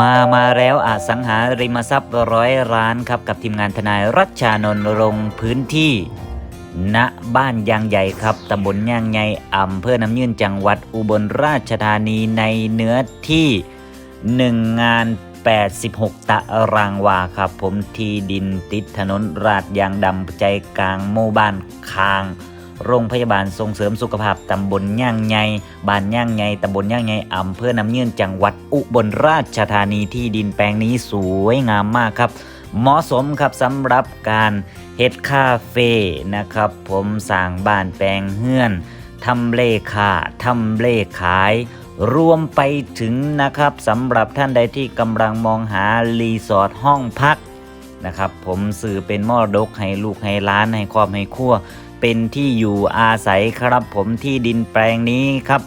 มามาแล้วอสังหาริมทรัพย์ร้อยร้านครับ กับทีมงานทนายรัชชานนท์ลงพื้นที่ ณบ้านยางใหญ่ครับตำบลยางใหญ่อำเภอน้ำยื่นจังหวัดอุบลราชธานีในเนื้อที่ 1 งาน 86 ตารางวาครับ ผมที่ดินติดถนนราดยางดำใจกลางหมู่บ้านคาง โรงพยาบาลส่งเสริมสุขภาพตำบลย่างไงบ้านย่างไงตำบลย่างไงอำเภอน้ำเยื่นจังหวัดอุบลราชธานีที่ดินแปลงนี้สวยงามมากครับ เหมาะสมครับสำหรับการเฮ็ดคาเฟ่นะครับ ผมสร้างบ้านแปลงเฮือนทำเลขาทำเลขาย รวมไปถึงนะครับสำหรับท่านใดที่กำลังมองหารีสอร์ทห้องพักนะครับผมสื่อเป็นมรดกให้ลูกให้ล้านให้ครอบให้ครัว เป็นที่อยู่อาศัยครับผมที่ดินแปลงนี้ครับ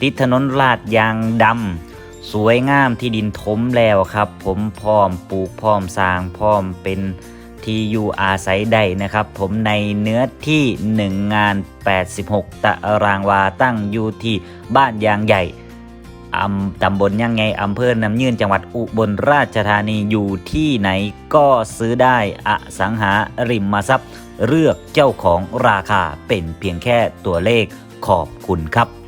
ติดถนนลาดยางดำสวยงามที่ดินถมแล้วครับ ผมพร้อมปลูกพร้อมสร้างพร้อมเป็นที่อยู่อาศัยได้นะครับ ผมในเนื้อที่ 1 งาน 86 ตารางวาตั้งอยู่ที่บ้านยางใหญ่อำตำบลยังไงอำเภอน้ำยืนจังหวัดอุบลราชธานีอยู่ที่ไหนก็ซื้อได้อสังหาริมทรัพย์ เลือกเจ้าของราคาเป็นเพียงแค่ตัวเลขขอบคุณครับ